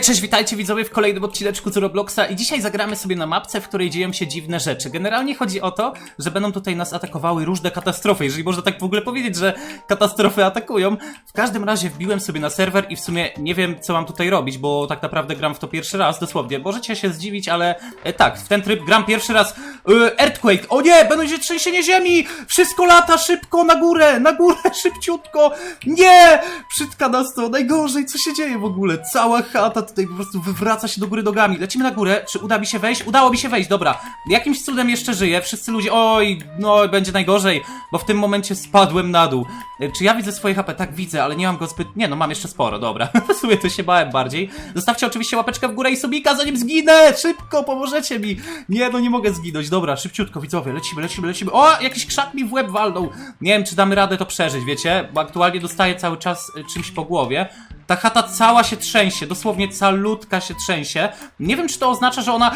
Cześć, witajcie widzowie w kolejnym odcineczku z Robloxa i dzisiaj zagramy sobie na mapce, w której dzieją się dziwne rzeczy. Generalnie chodzi o to, że będą tutaj nas atakowały różne katastrofy, jeżeli można tak w ogóle powiedzieć, że katastrofy atakują. W każdym razie wbiłem sobie na serwer i w sumie nie wiem, co mam tutaj robić, bo tak naprawdę gram w to pierwszy raz, dosłownie. Możecie się zdziwić, ale e, tak, w ten tryb gram pierwszy raz. E, earthquake! O nie, będzie trzęsienie ziemi! Wszystko lata, szybko, na górę, na górę, szybciutko! Nie! Przytka nas to, najgorzej, co się dzieje w ogóle? Cała chata tutaj po prostu wywraca się do góry nogami. Lecimy na górę, czy uda mi się wejść? Udało mi się wejść, dobra. Jakimś cudem jeszcze żyję, wszyscy ludzie, oj, no będzie najgorzej, bo w tym momencie spadłem na dół. E, Czy ja widzę swoje HP? Tak widzę, ale nie mam go zbyt... Nie, no mam jeszcze sporo, dobra. w sumie to się bałem bardziej. Zostawcie oczywiście łapeczkę w górę i subika, zanim zginę! Szybko, pomożecie mi! Nie, no nie mogę zginąć, dobra, szybciutko, widzowie, lecimy, lecimy, lecimy. O, jakiś krzak mi w łeb walnął! Nie wiem, czy damy radę to przeżyć, wiecie? Bo aktualnie dostaję cały czas y, czymś po głowie. Ta chata cała się trzęsie, dosłownie calutka się trzęsie. Nie wiem, czy to oznacza, że ona...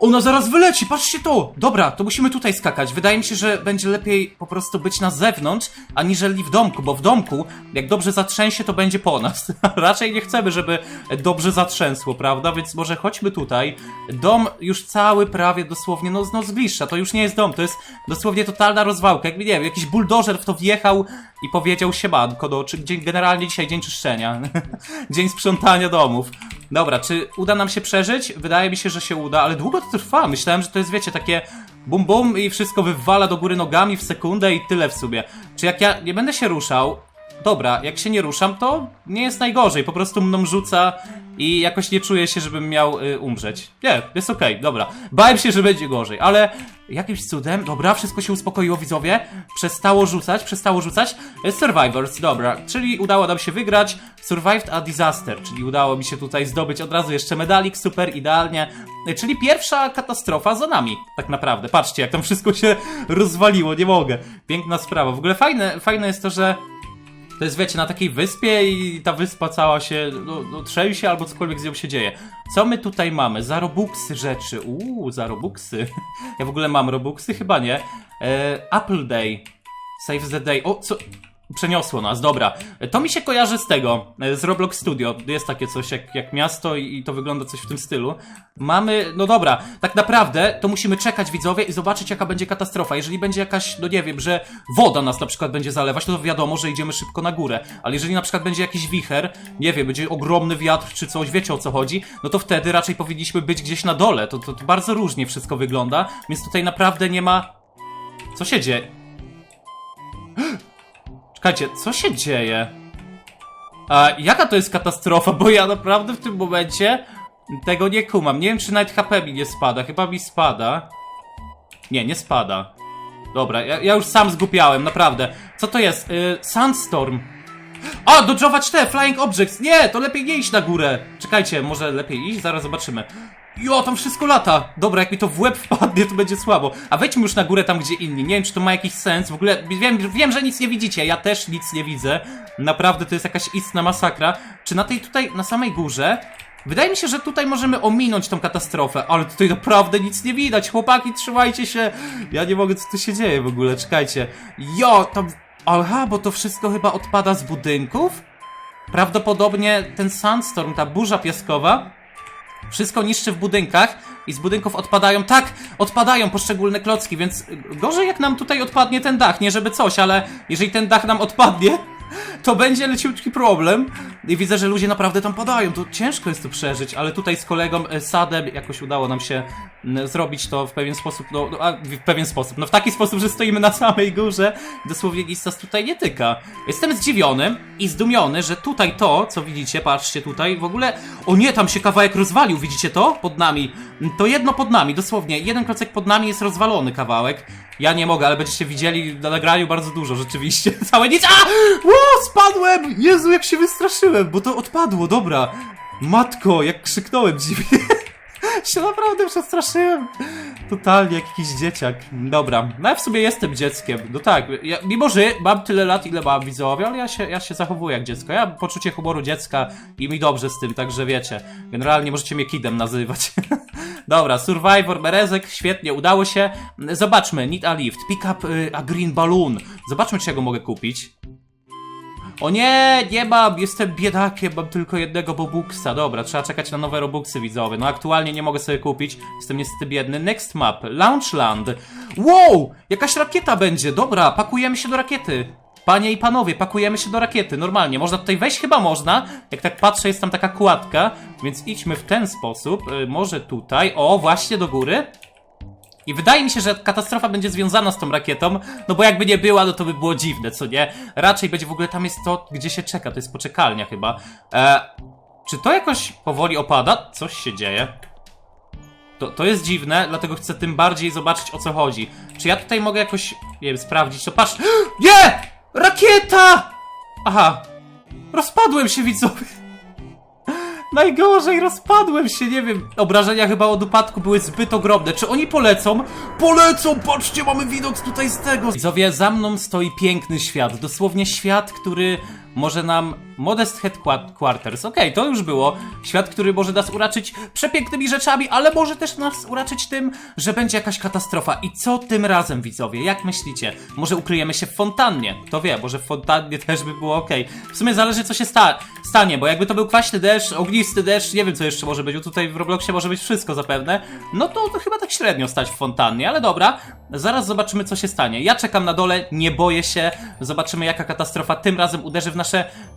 Ona zaraz wyleci, patrzcie to! Dobra, to musimy tutaj skakać. Wydaje mi się, że będzie lepiej po prostu być na zewnątrz, aniżeli w domku, bo w domku, jak dobrze zatrzęsie, to będzie po nas. Raczej nie chcemy, żeby dobrze zatrzęsło, prawda? Więc może chodźmy tutaj. Dom już cały prawie dosłownie, no, no z bliższa. To już nie jest dom, to jest dosłownie totalna rozwałka. Jak nie wiem, jakiś buldożer w to wjechał i powiedział siemanko, no, czy dzień, generalnie dzisiaj dzień czyszczenia. dzień sprzątania domów. Dobra, czy uda nam się przeżyć? Wydaje mi się, że się uda, ale długo to trwa. Myślałem, że to jest, wiecie, takie bum bum i wszystko wywala do góry nogami w sekundę i tyle w sumie. Czy jak ja nie będę się ruszał, dobra, jak się nie ruszam, to nie jest najgorzej. Po prostu mną rzuca i jakoś nie czuję się, żebym miał y, umrzeć. Nie, jest okej, dobra. Bałem się, że będzie gorzej, ale jakimś cudem, dobra, wszystko się uspokoiło, widzowie. Przestało rzucać, przestało rzucać. Y, Survivors, dobra, czyli udało nam się wygrać. Survived a disaster, czyli udało mi się tutaj zdobyć od razu jeszcze medalik, super, idealnie. Y, Czyli pierwsza katastrofa za nami, tak naprawdę. Patrzcie, jak tam wszystko się rozwaliło, nie mogę. Piękna sprawa. W ogóle fajne, fajne jest to, że to jest, wiecie, na takiej wyspie i ta wyspa cała się, no, no trzęsie albo cokolwiek z nią się dzieje. Co my tutaj mamy? Za robuxy rzeczy. Uuu, za robuxy. Ja w ogóle mam robuxy? Chyba nie. E, Apple Day. Save the day. O, co? Przeniosło nas, dobra. To mi się kojarzy z tego, e, z Roblox Studio. Jest takie coś jak, jak miasto i, to wygląda coś w tym stylu. Mamy, no dobra, tak naprawdę to musimy czekać widzowie i zobaczyć jaka będzie katastrofa. Jeżeli będzie jakaś, no nie wiem, że woda nas na przykład będzie zalewać, to wiadomo, że idziemy szybko na górę. Ale jeżeli na przykład będzie jakiś wicher, nie wiem, będzie ogromny wiatr czy coś, wiecie o co chodzi, no to wtedy raczej powinniśmy być gdzieś na dole. To, to, to bardzo różnie wszystko wygląda, więc tutaj naprawdę nie ma... Co się dzieje? Czekajcie, co się dzieje? A jaka to jest katastrofa? Bo ja naprawdę w tym momencie tego nie kumam. Nie wiem, czy nawet HP mi nie spada. Chyba mi spada. Nie, nie spada. Dobra, ja, ja już sam zgupiałem, naprawdę. Co to jest? Y, Sandstorm. A, dodżować te, Flying Objects. Nie, to lepiej nie iść na górę. Czekajcie, może lepiej iść? Zaraz zobaczymy. Jo, tam wszystko lata. Dobra, jak mi to w łeb wpadnie, to będzie słabo. A wejdźmy już na górę tam, gdzie inni. Nie wiem, czy to ma jakiś sens. W ogóle wiem, wiem, że nic nie widzicie. Ja też nic nie widzę. Naprawdę to jest jakaś istna masakra. Czy na tej tutaj, na samej górze... Wydaje mi się, że tutaj możemy ominąć tą katastrofę, ale tutaj naprawdę nic nie widać. Chłopaki, trzymajcie się. Ja nie mogę, co tu się dzieje w ogóle, czekajcie. Jo, tam... Aha, bo to wszystko chyba odpada z budynków? Prawdopodobnie ten sandstorm, ta burza piaskowa, wszystko niszczy w budynkach i z budynków odpadają, tak, odpadają poszczególne klocki, więc gorzej jak nam tutaj odpadnie ten dach, nie żeby coś, ale jeżeli ten dach nam odpadnie, to będzie leciutki problem. I widzę, że ludzie naprawdę tam padają, to ciężko jest to przeżyć, ale tutaj z kolegą e, Sadem jakoś udało nam się zrobić to w pewien sposób, no, no a, w pewien sposób, no w taki sposób, że stoimy na samej górze, dosłownie nic nas tutaj nie tyka. Jestem zdziwiony i zdumiony, że tutaj to, co widzicie, patrzcie tutaj, w ogóle, o nie, tam się kawałek rozwalił, widzicie to? Pod nami. To jedno pod nami, dosłownie, jeden klocek pod nami jest rozwalony kawałek. Ja nie mogę, ale będziecie widzieli na nagraniu bardzo dużo, rzeczywiście. Całe nic. A! Ło, spadłem! Jezu, jak się wystraszyłem, bo to odpadło, dobra. Matko, jak krzyknąłem dziwnie. się naprawdę przestraszyłem. Totalnie jak jakiś dzieciak. Dobra, no ja w sumie jestem dzieckiem. No tak, ja, mimo że mam tyle lat, ile mam widzowie, ale ja się, ja się zachowuję jak dziecko. Ja mam poczucie humoru dziecka i mi dobrze z tym, także wiecie. Generalnie możecie mnie kidem nazywać. Dobra, Survivor, Berezek, świetnie, udało się. Zobaczmy, need a lift, pick up y, a green balloon. Zobaczmy, czy ja go mogę kupić. O nie, nie mam, jestem biedakiem, mam tylko jednego Bobuksa. Dobra, trzeba czekać na nowe Robuxy widzowie. No aktualnie nie mogę sobie kupić, jestem niestety biedny. Next map, Launchland. Wow, jakaś rakieta będzie, dobra, pakujemy się do rakiety. Panie i panowie, pakujemy się do rakiety, normalnie. Można tutaj wejść, chyba można. Jak tak patrzę, jest tam taka kładka, więc idźmy w ten sposób. Y, może tutaj, o, właśnie do góry. I wydaje mi się, że katastrofa będzie związana z tą rakietą, no bo jakby nie była, no to by było dziwne, co nie? Raczej będzie w ogóle tam jest to, gdzie się czeka, to jest poczekalnia chyba. E, czy to jakoś powoli opada? Coś się dzieje. To, to jest dziwne, dlatego chcę tym bardziej zobaczyć o co chodzi. Czy ja tutaj mogę jakoś, nie wiem, sprawdzić, to patrz... Nie! Rakieta! Aha. Rozpadłem się, widzowie. Najgorzej, rozpadłem się, nie wiem. Obrażenia chyba od upadku były zbyt ogromne. Czy oni polecą? Polecą! Patrzcie, mamy widok tutaj z tego. Widzowie, za mną stoi piękny świat. Dosłownie świat, który może nam... Modest Headquarters. Okej, to już było. Świat, który może nas uraczyć przepięknymi rzeczami, ale może też nas uraczyć tym, że będzie jakaś katastrofa. I co tym razem, widzowie? Jak myślicie? Może ukryjemy się w fontannie? Kto wie, może w fontannie też by było ok. W sumie zależy, co się sta stanie, bo jakby to był kwaśny deszcz, ognisty deszcz, nie wiem, co jeszcze może być. Bo tutaj w Robloxie może być wszystko zapewne. No to, to chyba tak średnio stać w fontannie, ale dobra. Zaraz zobaczymy, co się stanie. Ja czekam na dole, nie boję się. Zobaczymy, jaka katastrofa tym razem uderzy w nasze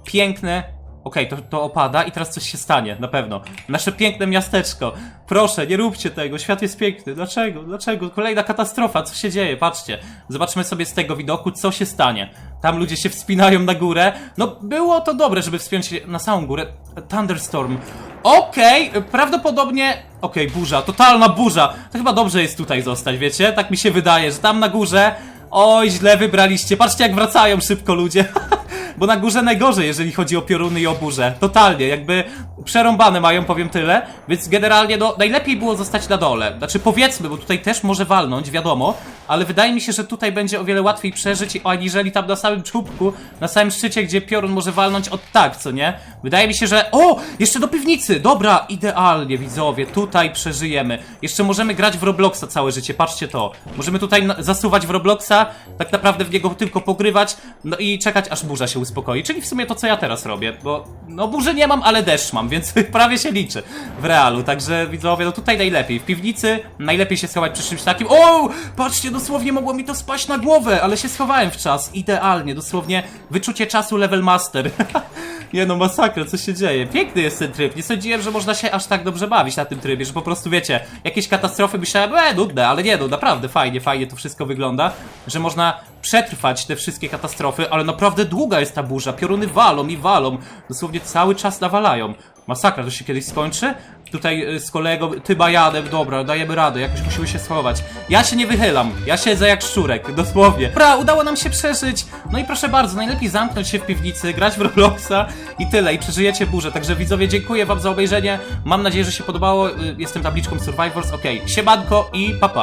piękne. Okej, to, to opada i teraz coś się stanie, na pewno. Nasze piękne miasteczko. Proszę, nie róbcie tego, świat jest piękny. Dlaczego? Dlaczego? Kolejna katastrofa, co się dzieje? Patrzcie. Zobaczmy sobie z tego widoku, co się stanie. Tam ludzie się wspinają na górę. No, było to dobre, żeby wspiąć się na samą górę. Thunderstorm. Okej, prawdopodobnie... Okej, burza, totalna burza. To chyba dobrze jest tutaj zostać, wiecie? Tak mi się wydaje, że tam na górze... Oj, źle wybraliście. Patrzcie, jak wracają szybko ludzie. Bo na górze najgorzej, jeżeli chodzi o pioruny i o burzę. Totalnie, jakby przerąbane mają, powiem tyle. Więc generalnie, no, najlepiej było zostać na dole. Znaczy, powiedzmy, bo tutaj też może walnąć, wiadomo. Ale wydaje mi się, że tutaj będzie o wiele łatwiej przeżyć, aniżeli tam na samym czubku, na samym szczycie, gdzie piorun może walnąć od tak, co nie? Wydaje mi się, że... O! Jeszcze do piwnicy! Dobra, idealnie, widzowie. Tutaj przeżyjemy. Jeszcze możemy grać w Robloxa całe życie, patrzcie to. Możemy tutaj zasuwać w Robloxa, tak naprawdę w niego tylko pogrywać, no i czekać, aż burza się uspokoi. Czyli w sumie to, co ja teraz robię, bo... No, burzy nie mam, ale deszcz mam, więc prawie się liczy w realu. Także, widzowie, no tutaj najlepiej. W piwnicy najlepiej się schować przy czymś takim. O! Patrzcie, dosłownie mogło mi to spaść na głowę, ale się schowałem w czas. Idealnie, dosłownie wyczucie czasu level master. Nie no, masakra, co się dzieje? Piękny jest ten tryb. Nie sądziłem, że można się aż tak dobrze bawić na tym trybie, że po prostu wiecie, jakieś katastrofy myślałem, e, nudne, ale nie no, naprawdę fajnie, fajnie to wszystko wygląda, że można przetrwać te wszystkie katastrofy, ale naprawdę długa jest ta burza, pioruny walą i walą, dosłownie cały czas nawalają. Masakra, to się kiedyś skończy? Tutaj y, z kolegą, ty Bajanem, dobra, dajemy radę, jakoś musimy się schować. Ja się nie wychylam, ja siedzę jak szczurek, dosłownie. Dobra, udało nam się przeżyć. No i proszę bardzo, najlepiej zamknąć się w piwnicy, grać w Robloxa i tyle, i przeżyjecie burzę. Także widzowie, dziękuję wam za obejrzenie. Mam nadzieję, że się podobało. Y, Jestem tabliczką Survivors, okej. Siemanko i papa. Pa.